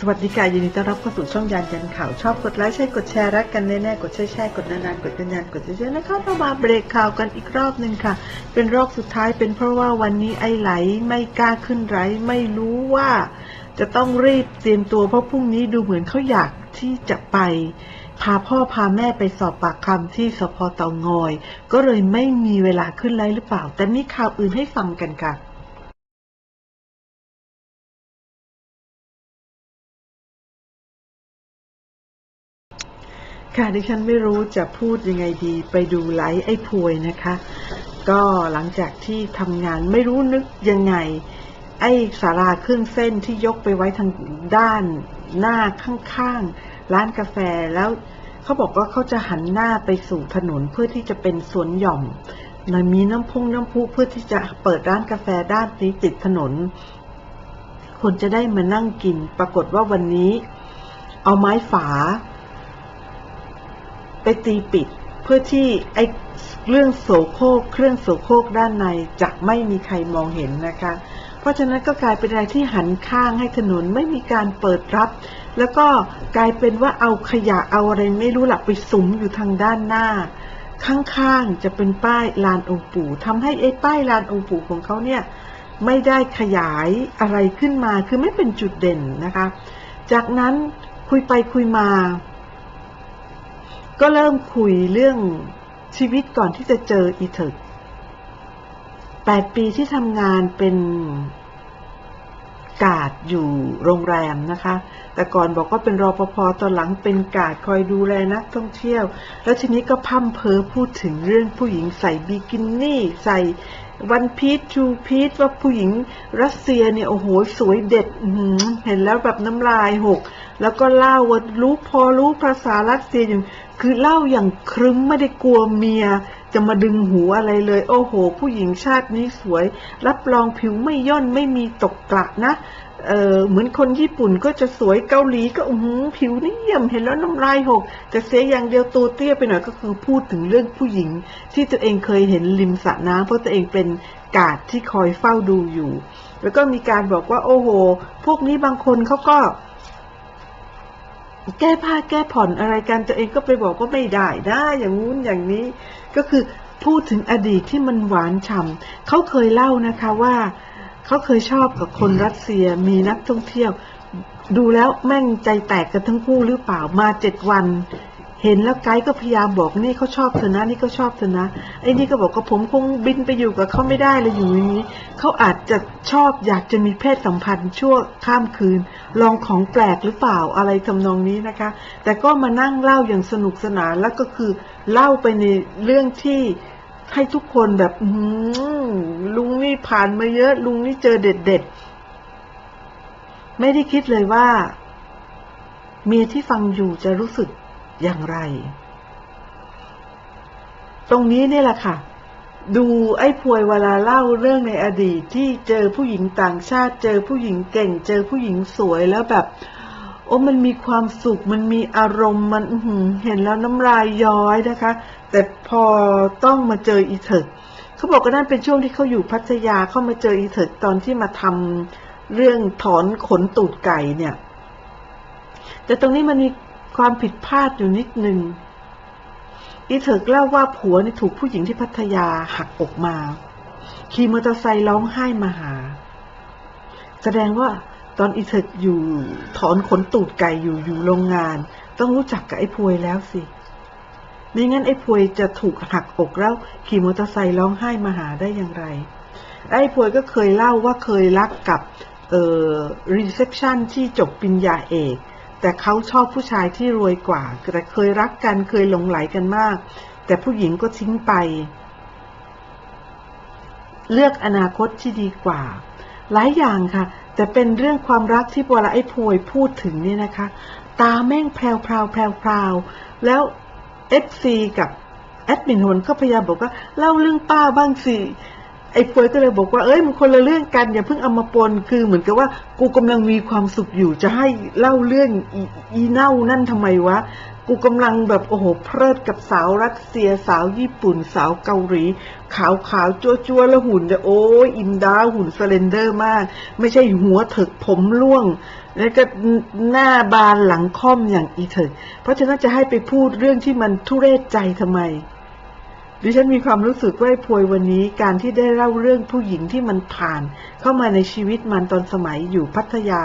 สวัสดีค่ะยินดีต้อนรับเข้าสู่ช่องยานยันข่าวชอบกดไลค์ใช่กดแชร์รักกันแน่ๆกดแชร์แชร์กดนานๆกดกันยันกดเยอะๆนะคะเรามาเบรกข่าวกันอีกรอบหนึ่งค่ะ เป็นรอบสุดท้ายเป็นเพราะว่าวันนี้ไอ้ไหลไม่กล้าขึ้นไรไม่รู้ว่า จะต้องรีบเตรียมตัวเพราะพรุ่งนี้ดูเหมือนเขาอยากที่จะไป พาพ่อพาแม่ไปสอบปากคำที่สพตางอย ก็เลยไม่มีเวลาขึ้นไลหรือเปล่า แต่มีข่าวอื่นให้ฟังกันค่ะ ค่ะดิฉันไม่รู้จะพูดยังไงดีไปดูไลฟ์ไอ้พวยนะคะ ก็หลังจากที่ทำงานไม่รู้นึกยังไง ไอ้สาราเครื่องเส้นที่ยกไปไว้ทางด้านหน้าข้างๆ ร้านกาแฟแล้วเขาบอกว่าเขาจะหันหน้าไปสู่ถนนเพื่อที่จะเป็นสวนหย่อมมันมีน้ำพุงน้ำพุเพื่อที่จะเปิดร้านกาแฟด้านนี้ติดถนน คนจะได้มานั่งกิน ปรากฏว่าวันนี้ เอาไม้ฝา ไปตีปิด เพื่อที่ไอ้เรื่องโสโครกเครื่องโสโครกด้านในจะไม่มีใครมองเห็นนะคะ เพราะฉะนั้นก็กลายเป็นอะไรที่หันข้างให้ถนนไม่มีการเปิดรับ แล้วก็กลายเป็นว่าเอาขยะเอาอะไรไม่รู้หลักไปสุมอยู่ทางด้านหน้า ข้างๆจะเป็นป้ายลานองค์ปู่ทำให้ไอ้ป้ายลานองค์ปู่ของเขาเนี่ยไม่ได้ขยายอะไรขึ้นมาคือไม่เป็นจุดเด่นนะคะ จากนั้นคุยไปคุยมา ก็เริ่มคุยเรื่องชีวิตก่อนที่จะเจออีเถิกแปดปีที่ทำงานเป็นกาดอยู่โรงแรมนะคะ แต่ก่อนบอกว่าเป็นรอปภตอนหลังเป็นกาดคอยดูแลนักท่องเที่ยว แล้วทีนี้ก็พั่มเพอพูดถึงเรื่องผู้หญิงใส่บิกินี่ ใส่ วันพีชชูพีชว่าผู้หญิงรัสเซียเนี่ยโอ้โหสวยเด็ดเห็นแล้วแบบน้ำลายหก แล้วก็เล่าว่ารู้พอรู้ภาษารัสเซียอยู่คือเล่าอย่างครึ้มไม่ได้กลัวเมีย จะมาดึงหูอะไรเลย โอ้โห ผู้หญิงชาตินี้สวย รับรองผิวไม่ย่นไม่มีตกกระนะ เออเหมือนคนญี่ปุ่นก็จะสวยเกาหลีก็อือหือผิวนี่เยี่ยมเห็นแล้วน้ำลายหกแต่เสียอย่างเดียวตัวเตี้ยไปหน่อยก็คือพูดถึงเรื่องผู้หญิง ที่ตัวเองเคยเห็นริมสระน้ำเพราะตัวเองเป็นกาดที่คอยเฝ้าดูอยู่ แล้วก็มีการบอกว่าโอ้โห พวกนี้บางคนเขาก็ แก้ผ้าแก้ผ่อนอะไรกันตัวเองก็ไปบอกว่าไม่ได้ได้อย่างงู้นอย่างนี้ ก็คือพูดถึงอดีตที่มันหวานฉ่ำเขาเคยเล่านะคะว่า เขาเคยชอบกับคนรัสเซียมีนักท่องเที่ยว ดูแล้วแม่งใจแตกกันทั้งคู่หรือเปล่ามาเจ็ดวัน เห็นแล้วไกด์ก็พยายามบอกนี่เขาชอบเธอนะนี่ก็ชอบเธอนะไอ้นี่ก็บอกว่าผมคงบินไปอยู่กับเขาไม่ได้เลยอยู่อย่างนี้เขาอาจจะชอบอยากจะมีเพศสัมพันธ์ชั่วข้ามคืน ลองของแปลกหรือเปล่าอะไรทำนองนี้นะคะ แต่ก็มานั่งเล่าอย่างสนุกสนานแล้วก็คือเล่าไปในเรื่องที่ ให้ทุกคนแบบลุงนี่ผ่านมาเยอะ ลุงนี่เจอเด็ดเด็ดๆไม่ได้คิดเลยว่า เมียที่ฟังอยู่จะรู้สึกอย่างไร ตรงนี้เนี่ยแหละค่ะ ดูไอ้พวยเวลาเล่าเรื่องในอดีตที่เจอผู้หญิงต่างชาติ เจอผู้หญิงเก่ง เจอผู้หญิงสวยแล้วแบบ โอ้มันมีความสุข มันมีอารมณ์มันหเห็นแล้วน้ำลายย้อยนะคะ แต่พอต้องมาเจออีเถิกเขาบอกว่านั่นเป็นช่วงที่เขาอยู่พัทยาเข้ามาเจออีเถิกตอนที่มาทำเรื่องถอนขนตูดไก่เนี่ย แต่ตรงนี้มันมีความผิดพลาดอยู่นิดนึงอีเถิกเล่าว่าผัวนี่ถูกผู้หญิงที่พัทยาหักอกมาขี่มอเตอร์ไซค์ร้องไห้มาหา แสดงว่า ตอนอีเถิกอยู่ถอนขนตูดไก่อยู่อยู่โรงงาน ต้องรู้จักกับไอ้พวยแล้วสิไม่งั้นไอ้พวยจะถูกหักอกแล้วขี่มอเตอร์ไซค์ร้องไห้มาหาได้อย่างไร ไอ้พวยก็เคยเล่าว่าเคยรักกับเอ่อรีเซพชันที่จบปริญญาเอก แต่เขาชอบผู้ชายที่รวยกว่า แต่เคยรักกันเคยหลงไหลกันมาก แต่ผู้หญิงก็ทิ้งไป เลือกอนาคตที่ดีกว่า หลายอย่างค่ะ แต่เป็นเรื่องความรักที่เวลาไอ้พวยพูดถึงเนี่ยนะคะ ตาแม่งแพรวพรวแพรวพรวแล้วเอฟซีกับแอดมินหนก็พยายามบอกว่าเล่าเรื่องป้าบ้างสิ ไอ้พวยก็เลยบอกว่าเอ้ยมันคนละเรื่องกันอย่าเพิ่งเอามาปนคือเหมือนกับว่า กูกำลังมีความสุขอยู่จะให้เล่าเรื่องอีอีเน่านั่นทำไมวะกูกำลังแบบโอ้โหเพลิดกับสาวรัสเซียสาวญี่ปุ่นสาวเกาหลี ขาวขาวจัวจัวๆแล้วหุ่นจะโอ้ยอิมดาหุ่นสเลนเดอร์มาก ไม่ใช่หัวเถิกผมร่วง แล้วก็หน้าบานหลังค่อมอย่างอีเถิกเพราะฉะนั้นจะให้ไปพูดเรื่องที่มันทุเรศใจทำไม ดิฉันมีความรู้สึกว่าไอ้พวยวันนี้การที่ได้เล่าเรื่องผู้หญิงที่มันผ่าน เข้ามาในชีวิตมันตอนสมัยอยู่พัทยา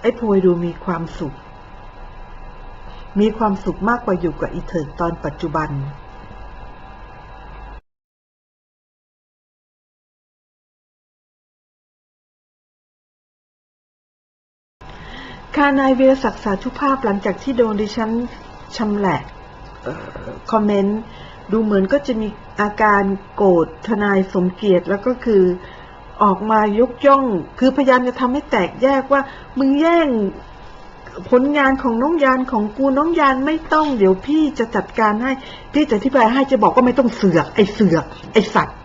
ไอ้พวยดูมีความสุข มีความสุขมากกว่าอยู่กับอีเถิกตอนปัจจุบันค่ะนายเวียรศักดิ์สาธุภาพหลังจากที่โดนดิฉันชำแหละ คอมเมนต์ดูเหมือนก็จะมีอาการโกรธทนายสมเกียรติแล้วก็คือออกมายกย่อง คือพยายามจะทำให้แตกแยกว่า มึงแย่งผลงานของน้องยานของกูน้องยานไม่ต้อง เดี๋ยวพี่จะจัดการให้ พี่จะอธิบายให้จะบอกว่าไม่ต้องเสือก ไอ้เสือก ไอ้สัตว์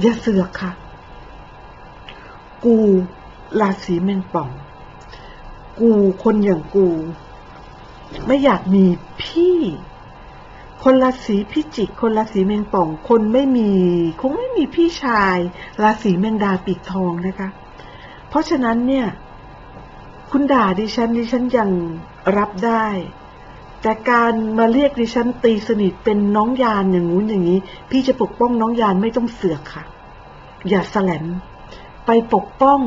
อย่าเสือกค่ะ กูราศีแมงป่อง กูคนอย่างกู ไม่อยากมีพี่ คนราศีพิจิก คนราศีแมงป่อง คนไม่มี คงไม่มีพี่ชาย ราศีแมงดาปีกทองนะคะ เพราะฉะนั้นเนี่ย คุณด่าดิฉันดิฉันยังรับได้ แต่การมาเรียกดิฉันตีสนิทเป็นน้องยานอย่างงู้นอย่างนี้ พี่จะปกป้องน้องยานไม่ต้องเสือกค่ะ อย่าแสลมไปปกป้อง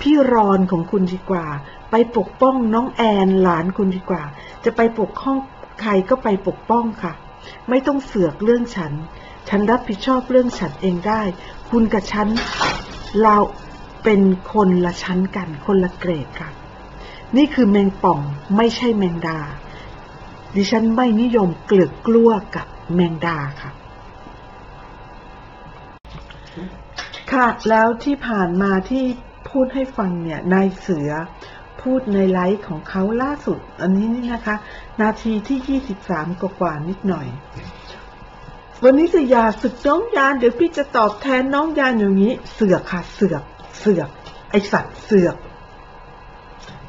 พี่รอนของคุณดีกว่า ไปปกป้องน้องแอนหลานคุณดีกว่า จะไปปกป้องใครก็ไปปกป้องค่ะ ไม่ต้องเสือกเรื่องฉัน ฉันรับผิดชอบเรื่องฉันเองได้ คุณกับฉันเราเป็นคนละชั้นกันคนละเกรดค่ะ นี่คือแมงป่องไม่ใช่แมงดา ดิฉันไม่นิยมเกลือกกลัวกับแมงดาค่ะ ค่ะ แล้วที่ผ่านมาที่ พูดให้ฟังเนี่ยนายเสือพูดในไลฟ์ของเขาล่าสุด อันนี้นี่นะคะ นาทีที่ 23 กว่าๆนิดหน่อย วันนี้จะอย่าศึกน้องยานเดี๋ยวพี่จะตอบแทนน้องยานอย่างนี้ เสือกค่ะเสือกเสือกไอสัตว์เสือก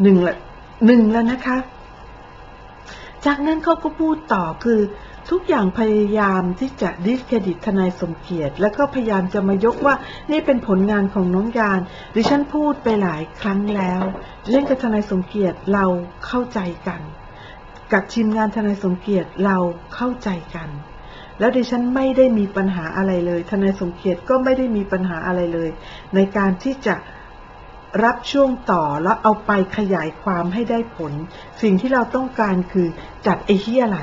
หนึ่งละหนึ่งแล้วนะคะ จากนั้นเขาก็พูดต่อคือ ทุกอย่างพยายามที่จะดิสเครดิตทนายสมเกียรติ แล้วก็พยายามจะมายกว่านี่เป็นผลงานของน้องยานดิฉันพูดไปหลายครั้งแล้วดิฉันกับทนายสมเกียรติเราเข้าใจกัน กับทีมงานทนายสมเกียรติเราเข้าใจกันแล้วดิฉันไม่ได้มีปัญหาอะไรเลย ทนายสมเกียรติก็ไม่ได้มีปัญหาอะไรเลย ในการที่จะรับช่วงต่อแล้วเอาไปขยายความให้ได้ผล สิ่งที่เราต้องการคือจัดไอ้เหี้ยไหล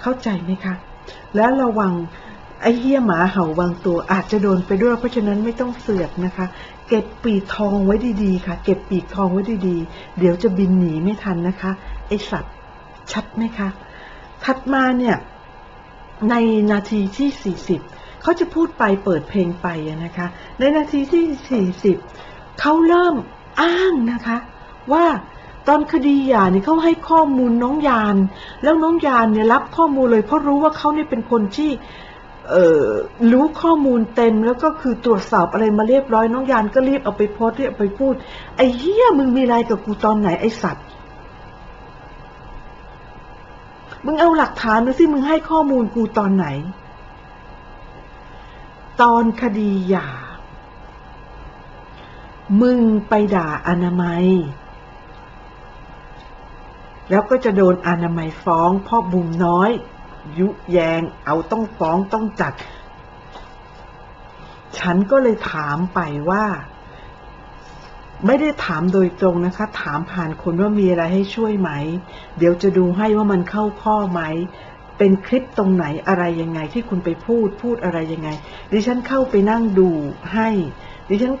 เข้าใจไหมคะ แล้วระวังไอ้เหี้ยหมาเห่าบางตัวอาจจะโดนไปด้วย เพราะฉะนั้นไม่ต้องเสือกนะคะ เก็บปีกทองไว้ดีๆ ค่ะ เก็บปีกทองไว้ดีๆ เดี๋ยวจะบินหนีไม่ทันนะคะ ไอสัตว์ชัดไหมคะ ถัดมาเนี่ย ในนาทีที่ 40 เขาจะพูดไปเปิดเพลงไปนะคะ ในนาทีที่ 40 เขาเริ่มอ้างนะคะ ว่า ตอนคดีหย่าเนี่ยเขาให้ข้อมูลน้องยาน แล้วน้องยานเนี่ยรับข้อมูลเลยเพราะรู้ว่าเขาเนี่ยเป็นคนที่เออรู้ข้อมูลเต็มแล้วก็คือตรวจสอบอะไรมาเรียบร้อยน้องยานก็รีบเอาไปโพสต์รีบไปพูด ไอ้เหี้ยมึงมีอะไรกับกูตอนไหนไอ้สัตว์มึงเอาหลักฐานมาสิมึงให้ข้อมูลกูตอนไหน ตอนคดีหย่า มึงไปด่าอนามัย แล้วก็จะโดนอนามัยฟ้องพ่อบุมน้อย ยุแยง เอาต้องฟ้องต้องจัด ฉันก็เลยถามไปว่า ไม่ได้ถามโดยตรงนะคะ ถามผ่านคนว่ามีอะไรให้ช่วยไหม เดี๋ยวจะดูให้ว่ามันเข้าข้อไหม เป็นคลิปตรงไหนอะไรยังไงที่คุณไปพูดพูดอะไรยังไง ดิฉันเข้าไปนั่งดูให้ ดิฉัน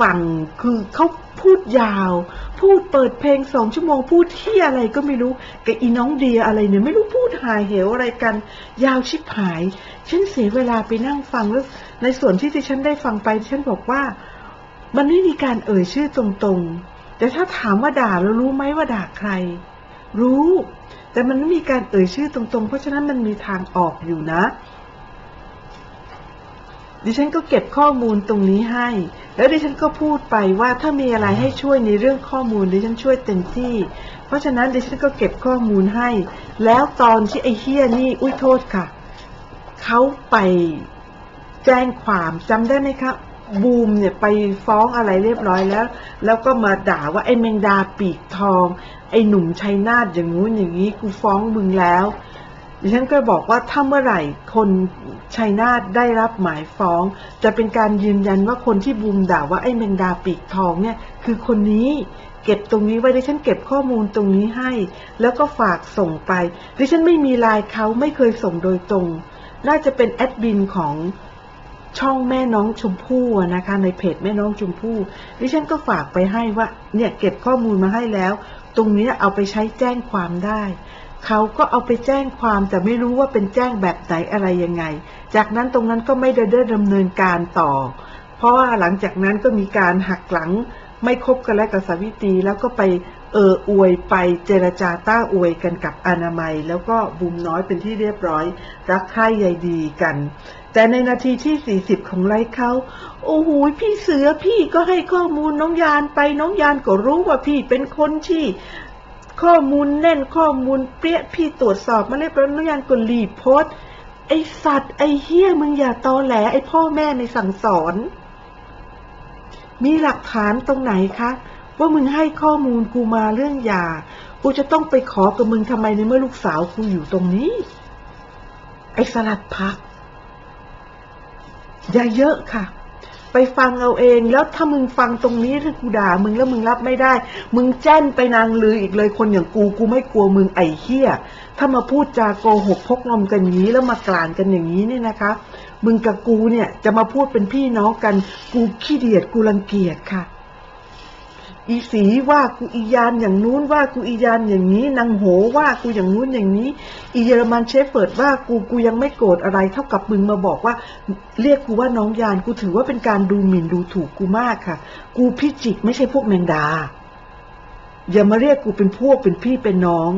ฟังคือเขาพูดยาว พูดเปิดเพลงสองชั่วโมงพูดที่อะไรก็ไม่รู้กับอีน้องเดียอะไรเนี่ยไม่รู้พูดหายเหวอะไรกัน ยาวชิบหาย ฉันเสียเวลาไปนั่งฟังแล้วในส่วนที่ดิฉันได้ฟังไปฉันบอกว่า มันไม่มีการเอ่ยชื่อตรงๆ แต่ถ้าถามว่าด่าแล้วรู้ไหมว่าด่าใคร รู้ แต่มันไม่มีการเอ่ยชื่อตรงๆ เพราะฉะนั้นมันมีทางออกอยู่นะ ดิฉันก็เก็บข้อมูลตรงนี้ให้ แล้วดิฉันก็พูดไปว่าถ้ามีอะไรให้ช่วยในเรื่องข้อมูลดิฉันช่วยเต็มที่ เพราะฉะนั้นดิฉันก็เก็บข้อมูลให้ แล้วตอนที่ไอ้เฮียนี่ อุ้ยโทษค่ะ เขาไปแจ้งความจำได้ไหมครับบูมเนี่ยไปฟ้องอะไรเรียบร้อยแล้ว แล้วก็มาด่าว่าไอ้แมงดาปีกทอง ไอ้หนุ่มชัยนาทอย่างงู้นอย่างนี้กูฟ้องมึงแล้ว ดิฉันก็บอกว่าถ้าเมื่อไหร่คนชัยนาทได้รับหมายฟ้อง จะเป็นการยืนยันว่าคนที่บูมด่าว่าไอ้แมงดาปีกทองเนี่ยคือคนนี้เก็บตรงนี้ไว้ดิฉันเก็บข้อมูลตรงนี้ให้ แล้วก็ฝากส่งไปดิฉันไม่มีไลายเขาไม่เคยส่งโดยตรง น่าจะเป็นแอดมินของช่องแม่น้องชมพู่นะคะในเพจแม่น้องชมพู่ดิฉันก็ฝากไปให้ว่าเนี่ยเก็บข้อมูลมาให้แล้ว ตรงนี้เอาไปใช้แจ้งความได้ เขาก็เอาไปแจ้งความแต่ไม่รู้ว่าเป็นแจ้งแบบไหนอะไรยังไง จากนั้นตรงนั้นก็ไม่ได้เดินดำเนินการต่อ เพราะว่าหลังจากนั้นก็มีการหักหลังไม่คบกันและกับสาวิตรีแล้วก็ไปเอออวยไปเจรจาต้าอวยกันกับอนามัย แล้วก็บุมน้อยเป็นที่เรียบร้อย รักใคร่ใยดีกัน แต่ในนาทีที่ 40 ของไลฟ์เขา โอ้โหพี่เสือพี่ก็ให้ข้อมูลน้องยานไปน้องยานก็รู้ว่าพี่เป็นคนที่ ข้อมูลแน่นข้อมูลเปี้ยพี่ตรวจสอบมาเรียบร้อยน้องยานก็รีโพสไอสัตว์ไอเฮี้ยมึงอย่าตอแหลไอพ่อแม่ในสั่งสอน มีหลักฐานตรงไหนคะว่ามึงให้ข้อมูลกูมาเรื่องยา กูจะต้องไปขอกับมึงทำไมในเมื่อลูกสาวกูอยู่ตรงนี้ ไอสลัดพัก อย่าเยอะค่ะ ไปฟังเอาเอง แล้วถ้ามึงฟังตรงนี้ถ้ากูด่ามึงแล้วมึงรับไม่ได้ มึงแจ้นไปนางลืออีกเลยคนอย่างกูกูไม่กลัวมึงไอ้เหี้ยถ้ามาพูดจาโกหกพกงอมกันอย่างนี้แล้วมากลานกันอย่างนี้เนี่ยนะคะ มึงกับกูเนี่ยจะมาพูดเป็นพี่น้องกัน กูขี้เดียดกูรังเกียจค่ะ อีสีว่ากูอียานอย่างนู้นว่ากูอียานอย่างนี้นางโหว่ากูอย่างนู้นอย่างนี้ อีเยอรมันเชฟเฟิร์ดว่ากูกูยังไม่โกรธอะไรเท่ากับมึงมาบอกว่า เรียกกูว่าน้องยานกูถือว่าเป็นการดูหมิ่นดูถูกกูมากค่ะ กูพิจิตรไม่ใช่พวกแมงดา อย่ามาเรียกกูเป็นพวกเป็นพี่เป็นน้อง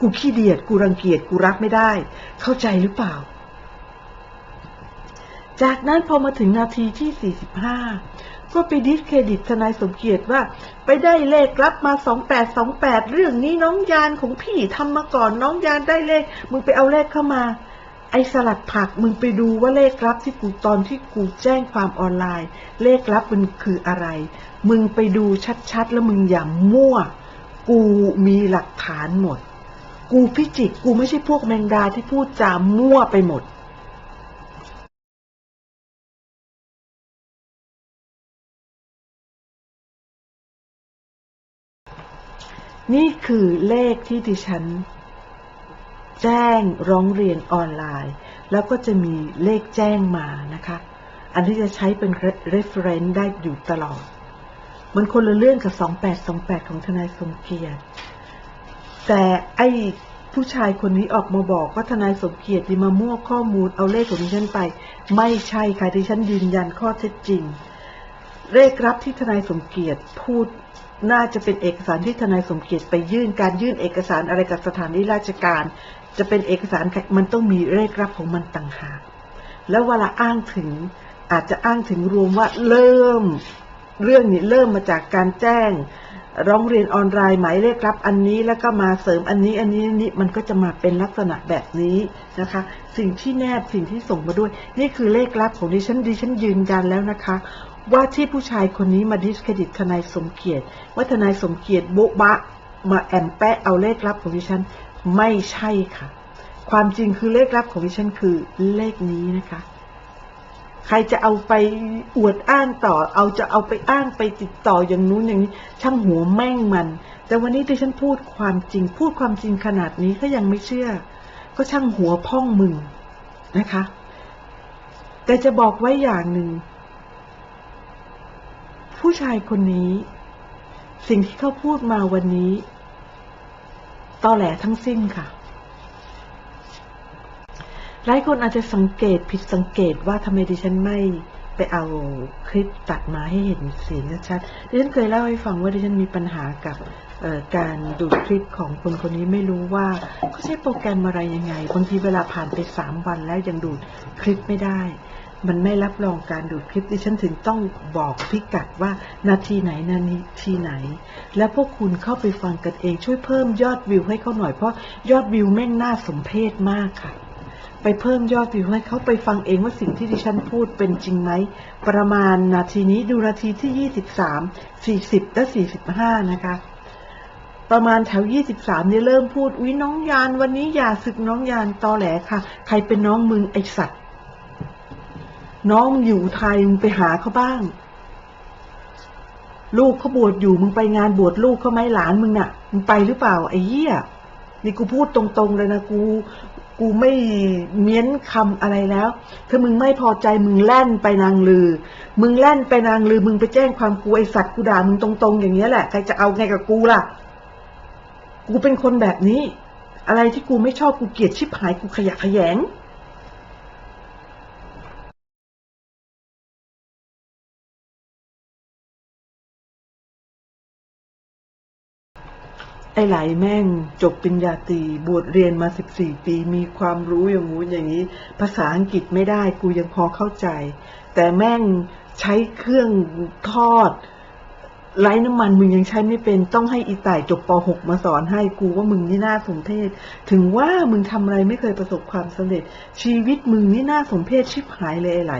กูขี้เดียดกูรังเกียจกูรับไม่ได้ เข้าใจหรือเปล่า จากนั้นพอมาถึงนาทีที่45 ก็ไปดิสเครดิตทนายสมเกียรติว่า ไปได้เลขรับมา2828เรื่องนี้น้องยานของพี่ทำมาก่อนน้องยานได้เลข มึงไปเอาเลขเข้ามา ไอสลัดผักมึงไปดูว่าเลขลับที่กูตอนที่กูแจ้งความออนไลน์ เลขลับมันคืออะไร มึงไปดูชัดๆแล้วมึงอย่ามั่ว กูมีหลักฐานหมด กูพิจิตกูไม่ใช่พวกแมงดาที่พูดจามั่วไปหมด นี่คือเลขที่ดิฉัน แจ้งร้องเรียนออนไลน์ แล้วก็จะมีเลขแจ้งมานะคะ อันที่จะใช้เป็น reference ได้อยู่ตลอด มันคนละเรื่องกับ 2828 ของทนายสมเกียรติ แต่ไอ้ผู้ชายคนนี้ออกมาบอกว่าทนายสมเกียรติมามั่วข้อมูลเอาเลขของดิฉันไป ไม่ใช่ค่ะดิฉันยืนยันข้อเท็จจริง เลขรับที่ทนายสมเกียรติพูด น่าจะเป็นเอกสารที่ทนายสมเกียรติไปยื่นการยื่นเอกสารอะไรกับสถานที่ราชการ จะเป็นเอกสารมันต้องมีเลขรับของมันต่างหากแล้วเวลาอ้างถึงอาจจะอ้างถึงรวมว่าเริ่ม เรื่องนี้เริ่มมาจากการแจ้ง ร้องเรียนออนไลน์หมายเลขรับอันนี้แล้วก็มาเสริมอันนี้อันนี้อันนี้มันก็จะมาเป็นลักษณะแบบนี้นะคะ สิ่งที่แนบสิ่งที่ส่งมาด้วย นี่คือเลขลับของดิฉันดิฉันยืนยันแล้วนะคะ ว่าที่ผู้ชายคนนี้มาดิสเครดิตทนายสมเกียรติว่าทนายสมเกียรติโบ๊ะบะ มาแอมแปะเอาเลขลับของดิฉันไม่ใช่ค่ะ ความจริงคือเลขลับของดิฉันคือเลขนี้นะคะ ใครจะเอาไปอวดอ้างต่อ เอาจะเอาไปอ้างไปติดต่ออย่างนู้นอย่างนี้ ช่างหัวแม่งมัน แต่วันนี้ที่ฉันพูดความจริง พูดความจริงขนาดนี้ก็ยังไม่เชื่อ ก็ช่างหัวพ่องมึงนะคะ แต่จะบอกไว้อย่างหนึ่ง ผู้ชายคนนี้ สิ่งที่เขาพูดมาวันนี้ตอแหลทั้งสิ้นค่ะ หลายคนอาจจะสังเกตผิดสังเกตว่าทำไมดิฉันไม่ไปเอาคลิปตัดมาให้เห็นเสียงชัดๆดิฉันเคยเล่าให้ฟังว่าดิฉันมีปัญหากับการดูคลิปของคนคนนี้ไม่รู้ว่าเขาใช้โปรแกรมอะไรยังไง บางทีเวลาผ่านไปสามวันแล้วยังดูคลิปไม่ได้ มันไม่รับรองการดูดคลิปดิฉันถึงต้องบอกพิกัดว่านาทีไหนนาทีไหน แล้วพวกคุณเข้าไปฟังกันเองช่วยเพิ่มยอดวิวให้เขาหน่อยเพราะยอดวิวแม่งน่าสมเพชมากค่ะ ไปเพิ่มยอดวิวให้เขาไปฟังเองว่าสิ่งที่ดิฉันพูดเป็นจริงไหม ประมาณนาทีนี้ดูนาทีที่ 23 40 และ 45 นะคะประมาณแถว 23 เนี่ยเริ่มพูด อุ๊ยน้องยานวันนี้อย่าศึกน้องยานตอแหลค่ะ ใครเป็นน้องมึงไอสัตว์ น้องมึงอยู่ไทยมึงไปหาเขาบ้าง ลูกเขาบวชอยู่มึงไปงานบวชลูกเขาไหมหลานมึงน่ะ มึงไปหรือเปล่าไอ้เหี้ยนี่กูพูดตรงๆเลยนะกู กูไม่เมี้ยนคำอะไรแล้ว ถ้ามึงไม่พอใจมึงแล่นไปนางลือ มึงแล่นไปนางลือ มึงไปแจ้งความกูไอสัตว์กูด่ามึงตรงๆ อย่างเงี้ยแหละใครจะเอาไงกับกูล่ะ กูเป็นคนแบบนี้ อะไรที่กูไม่ชอบกูเกลียดชิบหายกูขยะขยง ไอ้ไหลแม่งจบปริญญาตรีบวชเรียนมาสิบสี่ปี มีความรู้อย่างงู้นอย่างนี้ ภาษาอังกฤษไม่ได้กูยังพอเข้าใจ แต่แม่งใช้เครื่องทอดไร้น้ำมันมึงยังใช้ไม่เป็นต้องให้อีต่ายจบป .6 มาสอนให้กูว่ามึงนี่น่าสมเพชถึงว่ามึงทำอะไรไม่เคยประสบความสำเร็จ ชีวิตมึงนี่น่าสมเพชชิบหายเลยไอ้ไหล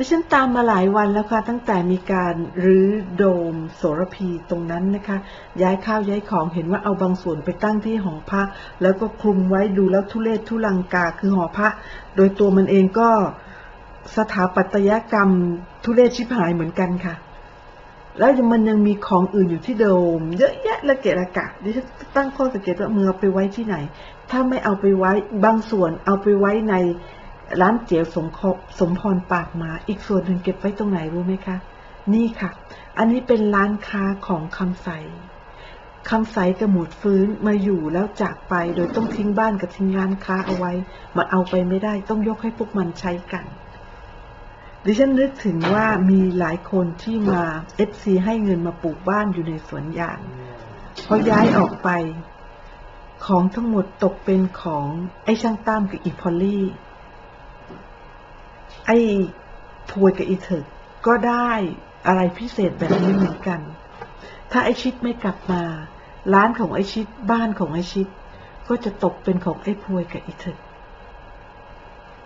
ดิฉันตามมาหลายวันแล้วค่ะ ตั้งแต่มีการรื้อโดมโสระพีตรงนั้นนะคะ ย้ายข้าวย้ายของเห็นว่าเอาบางส่วนไปตั้งที่หอพระแล้วก็คลุมไว้ดูแล้วทุเลศทุลังกาคือหอพระโดยตัวมันเองก็สถาปัตยกรรมทุเลศชิบหายเหมือนกันค่ะ แล้วมันยังมีของอื่นอยู่ที่โดม เยอะแยะละเกะระกะดิฉันตั้งข้อสังเกตว่ามึงเอาไปไว้ที่ไหน ถ้าไม่เอาไปไว้บางส่วนเอาไปไว้ใน ร้านเจียวสมคสมพรปากหมา อีกส่วนหนึ่งเก็บไว้ตรงไหนรู้ไหมคะ นี่ค่ะ อันนี้เป็นร้านค้าของคำใสคำใสกับหมุดฟื้นมาอยู่แล้วจากไป โดยต้องทิ้งบ้านกับทิ้งร้านค้าเอาไว้ มันเอาไปไม่ได้ต้องยกให้พวกมันใช้กัน ดิฉันนึกถึงว่ามีหลายคนที่มาเอฟซีให้เงินมาปลูกบ้านอยู่ในสวนยางพอย้ายออกไป ของทั้งหมดตกเป็นของไอ้ช่างตั้มกับอีพอลลี่ ไอ้พวยกับอีเถิกก็ได้อะไรพิเศษแบบนี้เหมือนกัน ถ้าไอชิดไม่กลับมา ร้านของไอชิดบ้านของไอชิด ก็จะตกเป็นของไอ้พวยกับอีเถิก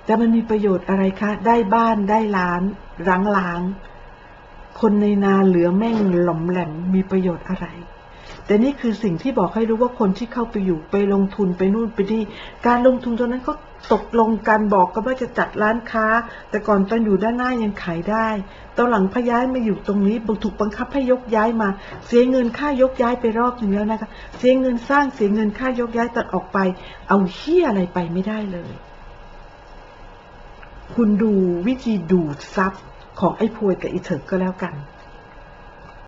แต่มันมีประโยชน์อะไรคะ ได้บ้านได้ร้านร้างล้างคนในนาเหลือแม่งหล่อมแหลมมีประโยชน์อะไร แต่นี่คือสิ่งที่บอกให้รู้ว่าคนที่เข้าไปอยู่ไปลงทุนไปนู่นไปนี่ การลงทุนตรงนั้นก็ ตกลงกันบอกกันว่าจะจัดร้านค้า แต่ก่อนตอนอยู่ด้านหน้ายังขายได้ตอนหลังพย้ายมาอยู่ตรงนี้ถูกบังคับให้ยกย้ายมา เสียเงินค่ายกย้ายไปรอบหนึ่งแล้วนะคะ เสียเงินสร้างเสียเงินค่ายกย้ายตอนออกไป เอาเฮียอะไรไปไม่ได้เลย คุณดูวิธีดูดซับของไอ้พวยกับอีเถิกก็แล้วกัน